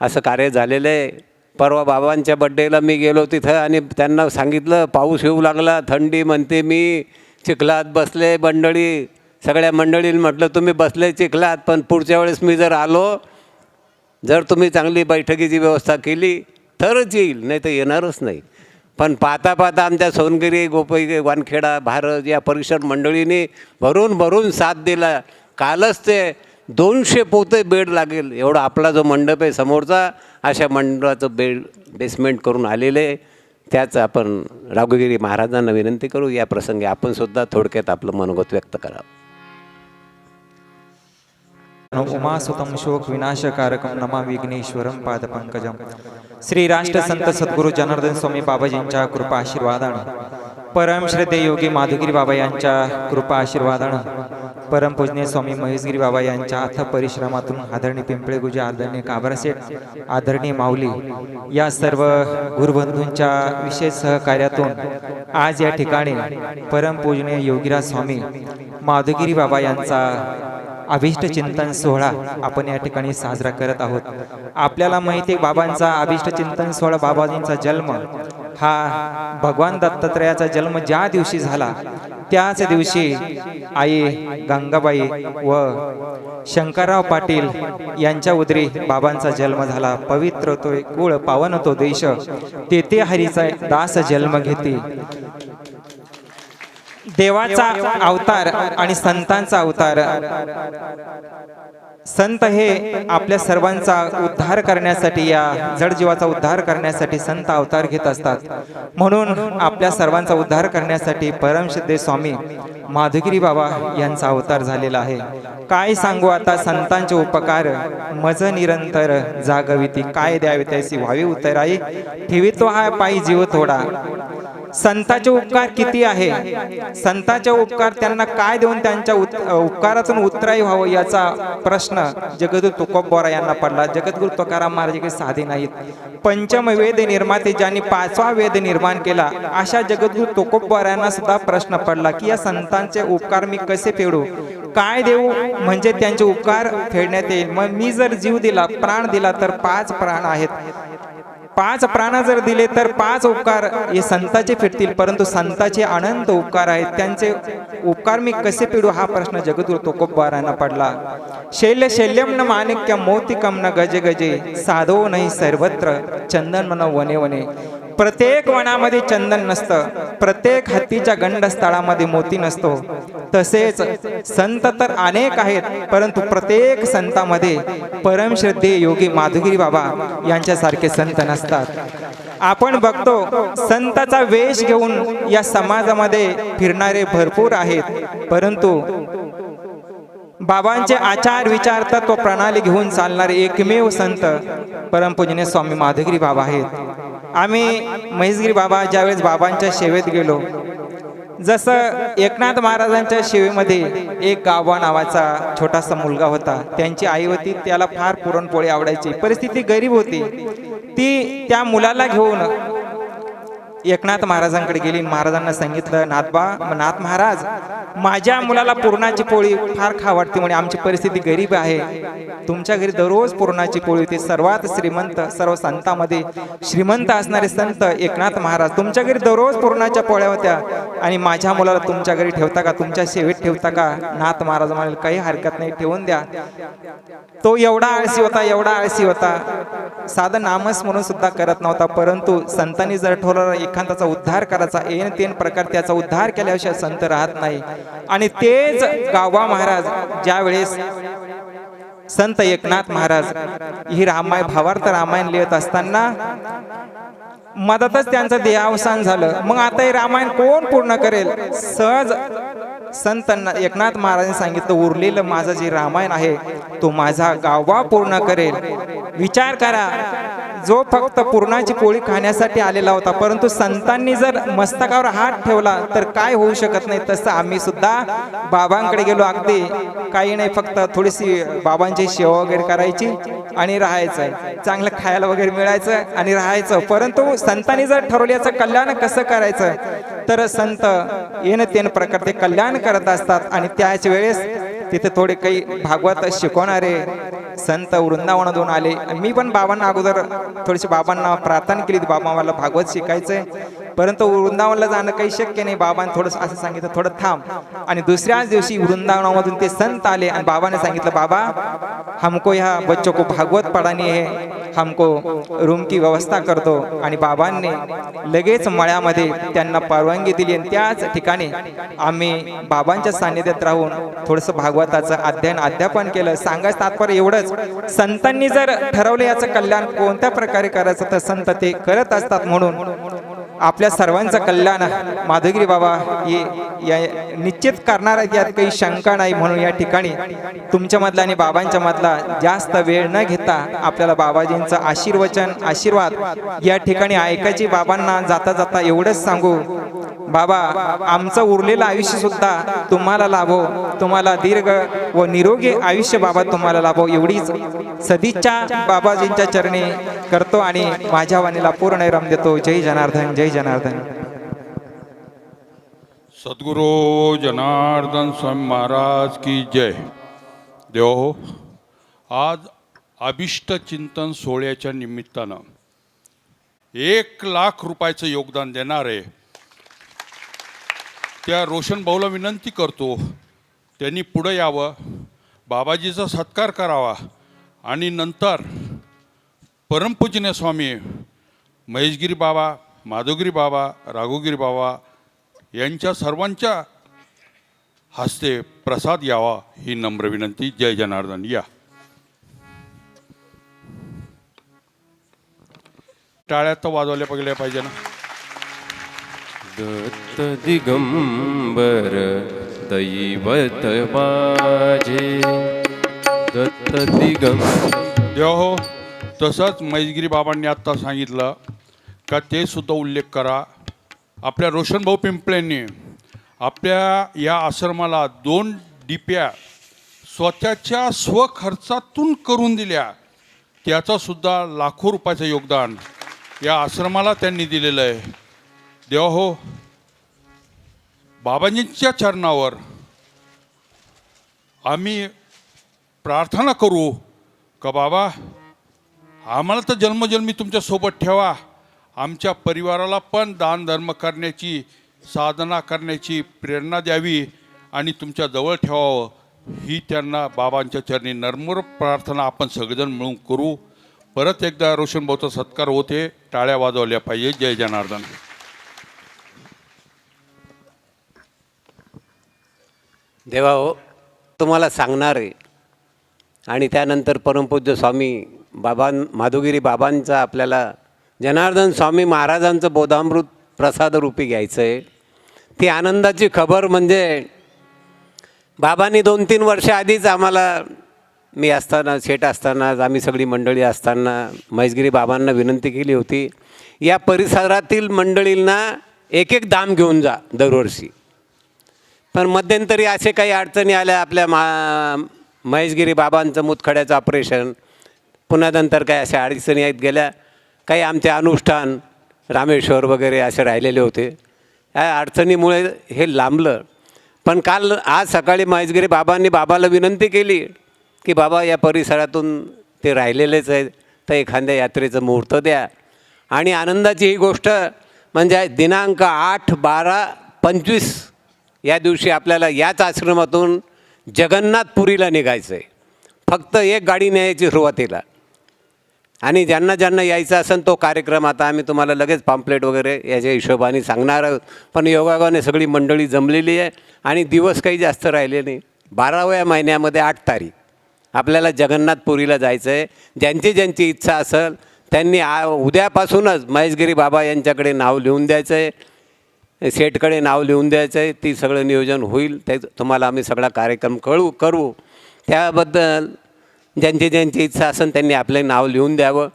असं कार्य झालेलं आहे. परवा बाबांच्या बड्डेला मी गेलो तिथं आणि त्यांना सांगितलं पाऊस येऊ लागला थंडी म्हणते मी चिखलात बसले मंडळी. सगळ्या मंडळींनी म्हटलं तुम्ही बसले चिखलात पण पुढच्या वेळेस मी जर आलो जर तुम्ही चांगली बैठकीची व्यवस्था केली तरच येईल नाही तर येणारच नाही. पण पाहता पाहता आमच्या सोनगिरी गोपई वानखेडा भारत या परिसर मंडळीने भरून भरून साथ दिला. कालच ते दोनशे पोते बेड लागेल. एवढा आपला जो मंडप आहे समोरचा अशा मंडपाचं बेड बेसमेंट करून आलेले त्याच आपण राघुगिरी महाराजांना विनंती करू या प्रसंगी आपण सुद्धा थोडक्यात आपलं मनोगत व्यक्त करावं. उमासुतम शोक विनाशकारकम नमा विघ्नेश्वरम पादपंकजं श्री राष्ट्र संत सद्गुरू जनार्दन स्वामी बाबाजींच्या कृपा आशीर्वादानं परम श्रद्धे योगी माधुगिरी बाबा यांच्या कृपा आशीर्वादानं परमपूजनीय स्वामी महेशगिरी बाबा यांच्या अथ परिश्रमातून आदरणीय पिंपळे गुजे आदरणीय काबरासेठ आदरणीय माऊली या सर्व गुरुबंधूंच्या विशेष सहकार्यातून आज या ठिकाणी परम पूजनीय योगीराज स्वामी माधुगिरी बाबा यांचा अभिष्ट चिंतन सोहळा आपण या ठिकाणी साजरा करत आहोत. आपल्याला माहिती आहे बाबांचा अभिष्ट चिंतन सोहळा बाबाजींचा जन्म हा भगवान दत्तात्रयाचा जन्म ज्या दिवशी झाला त्याच दिवशी आई गंगाबाई व शंकरराव पाटील यांच्या उदरी बाबांचा जन्म झाला. पवित्र तो कुळ पावन तो देश. तेथे हरीचा दास जन्म घेते. देवाचा अवतार आणि संतांचा अवतार संत हे आपल्या सर्वांचा उद्धार करण्यासाठी या जडजीवाचा उद्धार करण्यासाठी संत अवतार घेत असतात. म्हणून आपल्या सर्वांचा उद्धार करण्यासाठी परमसिद्धे स्वामी माधुगिरी बाबा यांचा अवतार झालेला आहे. काय सांगू आता संतांचे उपकार? मज निरंतर जागविती. काय द्यावी त्याची व्हावी उतराई ठेवितो हा पायी जीव थोडा. संताचे उपकार किती आहे? संताचे उपकार त्यांना काय देऊन त्यांच्या उत- उपकारातून उत्तराई व्हावं याचा प्रश्न जगद्गुरु तुकोबोरा यांना पडला. जगद्गुरु तुकाराम महाराज काही साधे नाहीत. पंचम वेद निर्माते ज्यांनी पाचवा वेद निर्माण केला अशा जगद्गुरु तुकोबोरा यांना सुद्धा प्रश्न पडला की या संतांचे उपकार मी कसे फेडू? काय देऊ? म्हणजे त्यांचे उपकार फेडण्यात येईल. मग मी जर जीव दिला प्राण दिला तर पाच प्राण आहेत. पाच प्राण जर दिले तर पाच उपकार हे संताचे फिरतील परंतु संताचे अनंत उपकार आहेत. त्यांचे उपकार मी कसे पिडू हा प्रश्न जगदूर तुकोबारांना पडला. शैल्य शैल्यम न माणिक्य मोतिकम न गजे गजे साधो नाही सर्वत्र चंदन मन वने वने. प्रत्येक वनामध्ये चंदन नसतं प्रत्येक हत्तीच्या गंडस्थळामध्ये मोती नसतो. तसेच संत तर अनेक आहेत परंतु प्रत्येक संतामध्ये परमश्रद्धे योगी माधुगिरी बाबा यांच्यासारखे संत नसतात. आपण बघतो संताचा वेश घेऊन या समाजामध्ये फिरणारे भरपूर आहेत परंतु बाबांचे आचार विचार तत्व प्रणाली घेऊन चालणारे एकमेव संत परमपूजने स्वामी माधुगिरी बाबा आहेत. आम्ही महेशगिरी बाबा ज्यावेळेस बाबांच्या सेवेत गेलो जसं एकनाथ महाराजांच्या सेवेमध्ये एक गावा नावाचा छोटासा मुलगा होता त्यांची आई होती त्याला फार पुरणपोळी आवडायची परिस्थिती गरीब होती. ती त्या मुलाला घेऊन एकनाथ महाराजांकडे गेली. महाराजांना सांगितलं नाथबा नाथ महाराज माझ्या मुलाला पुरणाची पोळी फार खा वाटते म्हणे. आमची परिस्थिती गरीब आहे. तुमच्या घरी दररोज पुरणाची पोळी होती. सर्वात श्रीमंत सर्व संतामध्ये श्रीमंत असणारे संत एकनाथ महाराज. तुमच्या घरी दररोज पुरणाच्या पोळ्या होत्या. आणि माझ्या मुलाला तुमच्या घरी ठेवता का? तुमच्या सेवेत ठेवता का? नाथ महाराज म्हणाले काही हरकत नाही. ठेवून द्या. तो एवढा आळशी होता एवढा आळशी होता. साधं नामस म्हणून सुद्धा करत नव्हता परंतु संतांनी जर ठरवलं एखाद्याचा उद्धार करायचा एन तेन प्रकार त्याचा उद्धार केल्याशिवाय संत राहत नाही. आणि तेच गावा महाराज ज्या वेळेस संत एकनाथ महाराज ही रामायण भावार्थ रामायण लिहित असताना मधातच त्यांचं देहावसान झालं. मग आता हे रामायण कोण पूर्ण करेल? सहज संतांना एकनाथ महाराजांनी सांगितलं उरलेलं माझं जे रामायण आहे तो माझा गावा पूर्ण करेल. विचार करा जो फक्त पूर्णाची पोळी खाण्यासाठी आलेला होता परंतु संतांनी जर मस्तकावर हात ठेवला तर काय होऊ शकत नाही. तसं आम्ही सुद्धा बाबांकडे गेलो अगदी काही नाही फक्त थोडीशी बाबांची सेवा वगैरे करायची आणि राहायचं. चांगलं खायला वगैरे मिळायचं आणि राहायचं. परंतु संतांनी जर ठरवल्याचं कल्याण कसं करायचं? तर संत येन तेन प्रकार ते कल्याण करत असतात. आणि त्याच वेळेस तिथे थोडे काही भागवत शिकवणारे संत वृंदावनातून आले. मी पण बाबांना अगोदर थोडीशी बाबांना प्रार्थना केली. बाबा मला भागवत शिकायचंय. परंतु वृंदावनला जाणं काही शक्य नाही. बाबाने थोडंसं असं सांगितलं थोडं थांब. आणि दुसऱ्याच दिवशी वृंदावनामधून ते संत आले आणि बाबाने सांगितलं बाबा हमको ह्या बच्चों को भागवत पडानी हे हमको रूम की व्यवस्था करतो आणि बाबांनी लगेच मळ्यामध्ये त्यांना परवानगी दिली आणि त्याच ठिकाणी आम्ही बाबांच्या सान्निध्यात राहून थोडंसं भागवताचं अध्ययन अध्यापन केलं. सांगायचं तात्पर्य एवढंच संतांनी जर ठरवलं याचं कल्याण कोणत्या प्रकारे करायचं तर संत ते करत असतात म्हणून आपल्या सर्वांचं कल्याण माधुगिरी बाबा हे या निश्चित करणार आहेत यात काही शंका नाही म्हणून या ठिकाणी तुमच्या मधला आणि बाबांच्या मधला जास्त वेळ न घेता आपल्याला बाबाजींचं आशीर्वचन आशीर्वाद या ठिकाणी ऐकायची बाबांना जाता जाता एवढंच सांगू. बाबा आमचं उरलेलं आयुष्य सुद्धा तुम्हाला लाभो. तुम्हाला दीर्घ व निरोगी आयुष्य बाबा तुम्हाला लाभो. एवढीच सदिच्छा बाबाजींच्या चरणी करतो आणि माझ्या वाणीला पूर्ण रम देतो. जय जनार्दन जय जनार्दन. सद्गुरू जनार्दन स्वामी महाराज की जय. देव हो. आज अभिष्ट चिंतन सोहळ्याच्या निमित्तानं एक लाख रुपयाचं योगदान देणारे त्या रोशन भाऊला विनंती करतो त्यांनी पुढं यावं बाबाजीचा सत्कार करावा आणि नंतर परमपूजनीय स्वामी महेशगिरी बाबा माधवगिरी बाबा राघोगिरी बाबा यांच्या सर्वांच्या हस्ते प्रसाद यावा ही नम्र विनंती. जय जनार्दन. या. टाळ्या तर वाजवल्या गेल्या पाहिजे ना. दत्त दिगंबर दैवत माझे. दत्त दिगंबर. देवा हो तसंच महेशगिरी बाबांनी आत्ता सांगितलं का ते सुद्धा उल्लेख करा. आपल्या रोशनभाऊ पिंपळेंनी आपल्या या आश्रमाला दोन डिप्या स्वतःच्या स्वखर्चातून करून दिल्या. त्याचासुद्धा लाखो रुपयाचं योगदान या आश्रमाला त्यांनी दिलेलं आहे. देवा हो बाबाजींच्या चरणावर आम्ही प्रार्थना करू का बाबा? आम्हाला तर जन्मजन्मी तुमच्यासोबत ठेवा. आमच्या परिवाराला पण दान धर्म करण्याची साधना करण्याची प्रेरणा द्यावी आणि तुमच्या जवळ ठेवावं. ही त्यांना बाबांच्या चरणी नर्मर प्रार्थना आपण सगळेजण मिळून करू. परत एकदा रोशनभाऊचा सत्कार होते. टाळ्या वाजवल्या पाहिजे. जय जनार्दन. देवा हो तुम्हाला सांगणार आहे आणि त्यानंतर परमपूज्य स्वामी बाबां माधुगिरी बाबांचा आपल्याला जनार्दन स्वामी महाराजांचं बोधामृत प्रसादरूपी घ्यायचं आहे ती आनंदाची खबर म्हणजे बाबांनी दोन तीन वर्ष आधीच आम्हाला मी असताना शेट असताना आम्ही सगळी मंडळी असताना महेशगिरी बाबांना विनंती केली होती या परिसरातील मंडळींना एक एक दाम घेऊन जा दरवर्षी. पण मध्यंतरी असे काही अडचणी आल्या आपल्या मा महेशगिरी बाबांचं मुतखड्याचं ऑपरेशन पुन्हा नंतर काही अशा अडचणी आहेत गेल्या. काही आमचे अनुष्ठान रामेश्वर वगैरे असे राहिलेले होते. या अडचणीमुळे हे लांबलं. पण काल आज सकाळी माहिजगिरी बाबांनी बाबाला विनंती केली की बाबा या परिसरातून ते राहिलेलेच आहे तर एखाद्या यात्रेचं मुहूर्त द्या. आणि आनंदाची ही गोष्ट म्हणजे दिनांक आठ बारा पंचवीस या दिवशी आपल्याला याच आश्रमातून जगन्नाथपुरीला निघायचं आहे फक्त एक गाडी न्यायची सुरुवातीला. आणि ज्यांना ज्यांना यायचा असेल तो कार्यक्रम आता आम्ही तुम्हाला लगेच पाम्पलेट वगैरे याच्या हिशोबाने सांगणार आहोत. पण योगायोगाने सगळी मंडळी जमलेली आहे आणि दिवस काही जास्त राहिले नाही. बाराव्या महिन्यामध्ये आठ तारीख. आपल्याला जगन्नाथपुरीला जायचं आहे ज्यांची ज्यांची इच्छा असेल त्यांनी आ उद्यापासूनच महेशगिरी बाबा यांच्याकडे नाव लिहून द्यायचं आहे सेटकडे नाव लिहून द्यायचं आहे ती सगळं नियोजन होईल. ते तुम्हाला आम्ही सगळा कार्यक्रम कळू करू. त्याबद्दल ज्यांची ज्यांची इच्छा असेल त्यांनी आपले नाव लिहून द्यावं.